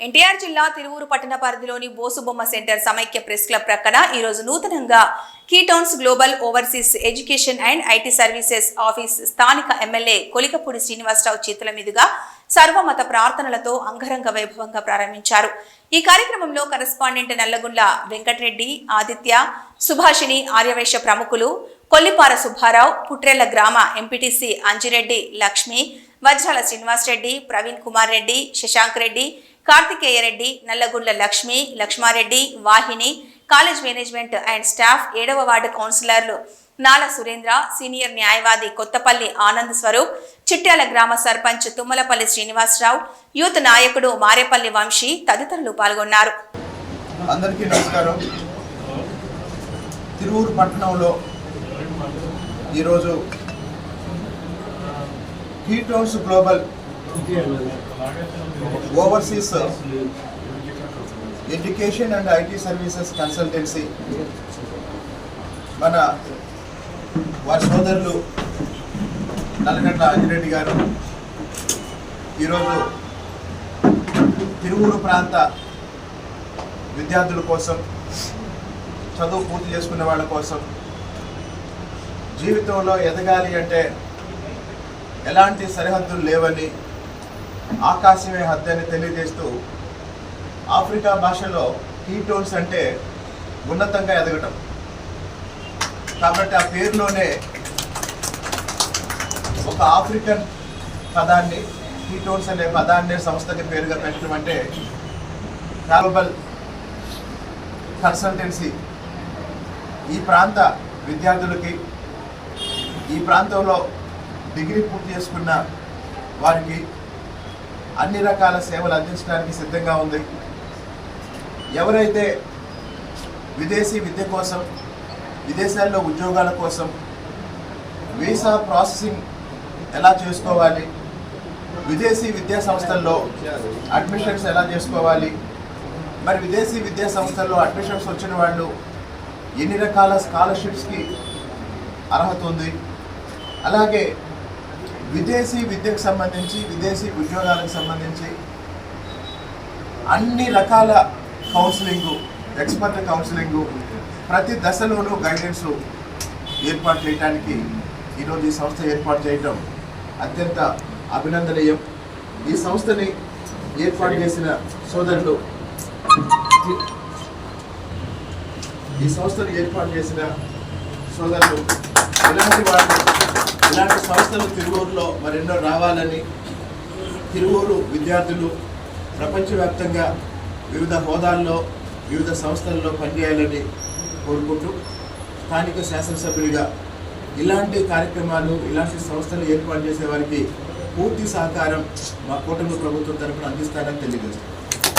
ఎన్టీఆర్ జిల్లా తిరువూరు పట్టణ పరిధిలోని బోసుబొమ్మ సెంటర్ సమైక్య ప్రెస్ క్లబ్ ప్రక్కన ఈరోజు నూతనంగా కీటౌన్స్ global overseas education and IT services office స్థానిక ఎమ్మెల్యే కొలికపూడి శ్రీనివాసరావు చేతుల మీదుగా సర్వమత ప్రార్థనలతో అంగరంగ వైభవంగా ప్రారంభించారు. ఈ కార్యక్రమంలో కరెస్పాండెంట్ నల్లగుండ్ల వెంకటరెడ్డి ఆదిత్య సుభాషిణి ఆర్యవైశ్య ప్రముఖులు కొల్లిపార సుబ్బారావు పుట్రెళ్ళ గ్రామ MPTC Anjireddy Lakshmi Vajrala Srinivasareddy Praveen Kumar Reddy Shashank Reddy Karthikeya Reddy Nallagundla Lakshmi Lakshmareddy Vahini college management and staff ఏడవ వార్డు కౌన్సిలర్లు నాల సురేంద్ర సీనియర్ న్యాయవాది కొత్తపల్లి ఆనంద్ స్వరూప్ చిట్యాల గ్రామ సర్పంచ్ తుమ్మలపల్లి శ్రీనివాసరావు యూత్ నాయకుడు మారేపల్లి వంశీ తదితరులు పాల్గొన్నారు. అందరికీ నమస్కారం. తిరువురు పట్టణంలో ఈరోజు హీటోన్స్ global overseas education and IT services consultancy మన వారి సోదరులు నల్గంట అంజిరెడ్డి గారు ఈరోజు తిరువురు ప్రాంత విద్యార్థుల కోసం చదువు పూర్తి చేసుకునే వాళ్ళ కోసం జీవితంలో ఎదగాలి అంటే ఎలాంటి సరిహద్దులు లేవని ఆకాశమే హద్దని తెలియజేస్తూ ఆఫ్రికా భాషలో కీటోన్స్ అంటే ఉన్నతంగా ఎదగటం. కాబట్టి ఆ పేరులోనే ఒక ఆఫ్రికన్ పదాన్ని కీటోన్స్ అనే పదాన్ని సంస్థకి పేరుగా పెట్టడం అంటే గ్లోబల్ కన్సల్టెన్సీ ఈ ప్రాంత విద్యార్థులకి ఈ ప్రాంతంలో డిగ్రీ పూర్తి చేసుకున్న వారికి అన్ని రకాల సేవలు అందించడానికి సిద్ధంగా ఉంది. ఎవరైతే విదేశీ విద్య కోసం విదేశాల్లో ఉద్యోగాల కోసం వీసా ప్రాసెసింగ్ ఎలా చేసుకోవాలి విదేశీ విద్యా సంస్థల్లో అడ్మిషన్స్ ఎలా చేసుకోవాలి మరి విదేశీ విద్యా సంస్థల్లో అడ్మిషన్స్ వచ్చిన వాళ్ళు ఎన్ని రకాల స్కాలర్షిప్స్కి అర్హత ఉంది అలాగే విదేశీ విద్యకు సంబంధించి విదేశీ ఉద్యోగాలకు సంబంధించి అన్ని రకాల కౌన్సిలింగు ఎక్స్పర్ట్ కౌన్సిలింగు ప్రతి దశలోనూ గైడెన్స్ ఏర్పాటు చేయడానికి ఈరోజు ఈ సంస్థ ఏర్పాటు చేయటం అత్యంత అభినందనీయం. ఈ సంస్థని ఏర్పాటు చేసిన సోదరులు ఈ సంస్థను ఏర్పాటు చేసిన సోదరులు ఇలాంటి వాళ్ళు ఇలాంటి సంస్థలు తిరువూరులో మరెన్నో రావాలని తిరువూరు విద్యార్థులు ప్రపంచవ్యాప్తంగా వివిధ హోదాల్లో వివిధ సంస్థల్లో పనిచేయాలని కోరుకుంటూ స్థానిక శాసనసభ్యుడిగా ఇలాంటి కార్యక్రమాలు ఇలాంటి సంస్థలు ఏర్పాటు చేసే వారికి పూర్తి సహకారం మా కూటమి ప్రభుత్వం తరఫున అందిస్తారని తెలియజేస్తాం